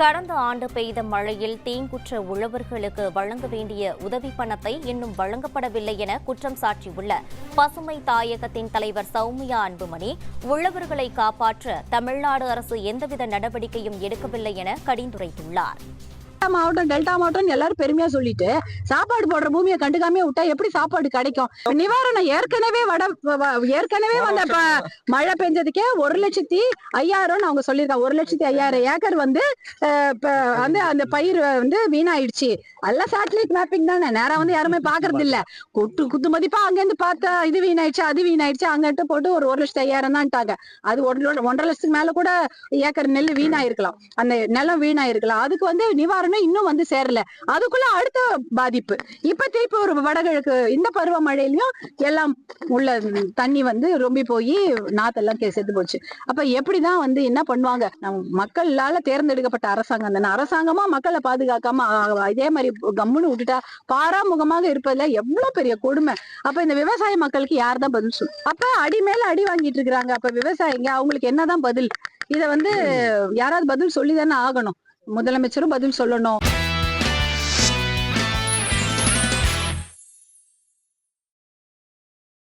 கடந்த ஆண்டு பெய்த மழையில் தீங்குற்ற உழவர்களுக்கு வழங்க வேண்டிய உதவி பணத்தை இன்னும் வழங்கப்படவில்லை என குற்றம் சாட்டியுள்ள பசுமை தாயகத்தின் தலைவர் சௌமியா அன்புமணி உழவர்களை காப்பாற்ற தமிழ்நாடு அரசு எந்தவித நடவடிக்கையும் எடுக்கவில்லை என கடிந்துரைத்துள்ளார். மாவட்டம் டெல்டா மாவட்டம் எல்லாரும் பெருமையா சொல்லிட்டு சாப்பாடு போடுற பூமியை கண்டுக்காம விட்டா எப்படி சாப்பாடு கிடைக்கும்? நிவாரணம் ஏற்கனவே வட ஏற்கனவே வந்த மழை பெஞ்சதுக்கே ஒரு லட்சத்தி ஐயாயிரம் அவங்க சொல்லியிருக்காங்க. ஒரு லட்சத்தி ஐயாயிரம் ஏக்கர் வந்து வந்து அந்த பயிர் வந்து வீணாயிடுச்சு. எல்லாம் சேட்டலைட் மேப்பிங் தானே. நேரா வந்து யாருமே பாக்குறது இல்ல. குட்டு குத்து மதிப்பா அங்க இருந்து பார்த்தா இது வீணாயிடுச்சு அது வீணாயிடுச்சு அங்கிட்டு போட்டு ஒரு ஒரு லட்சத்தி ஐயாயிரம் தான்ட்டாங்க அது ஒன்றரை லட்சத்துக்கு மேல கூட ஏக்கர் நெல் வீணாயிருக்கலாம். அந்த நிலம் வீணாயிருக்கலாம். அதுக்கு வந்து நிவாரணம் இன்னும் வந்து சேரல. அதுக்குள்ள அடுத்த பாதிப்பு. இப்ப திருப்பி ஒரு வடகிழக்கு இந்த பருவமழையிலயும் எல்லாம் உள்ள தண்ணி வந்து ரொம்பி போய் நாத்தெல்லாம் செத்து போச்சு. அப்ப எப்படிதான் வந்து என்ன பண்ணுவாங்க? நம்ம மக்களால தேர்ந்தெடுக்கப்பட்ட அரசாங்கம் தானே. அரசாங்கமா மக்களை பாதுகாக்காம இதே மாதிரி கம்முன்னு விட்டுட்டா பாராமுகமாக இருப்பதுல எவ்வளவு பெரிய கொடுமை. அப்ப இந்த விவசாய மக்களுக்கு யார் தான் பதில் சொல்லும் அப்ப அடி மேல அடி வாங்கிட்டு இருக்கிறாங்க. அப்ப விவசாயிங்க அவங்களுக்கு என்னதான் பதில்? இத வந்து யாராவது பதில் சொல்லிதானே ஆகணும். முதலமைச்சரும் பதில் சொல்லணும்.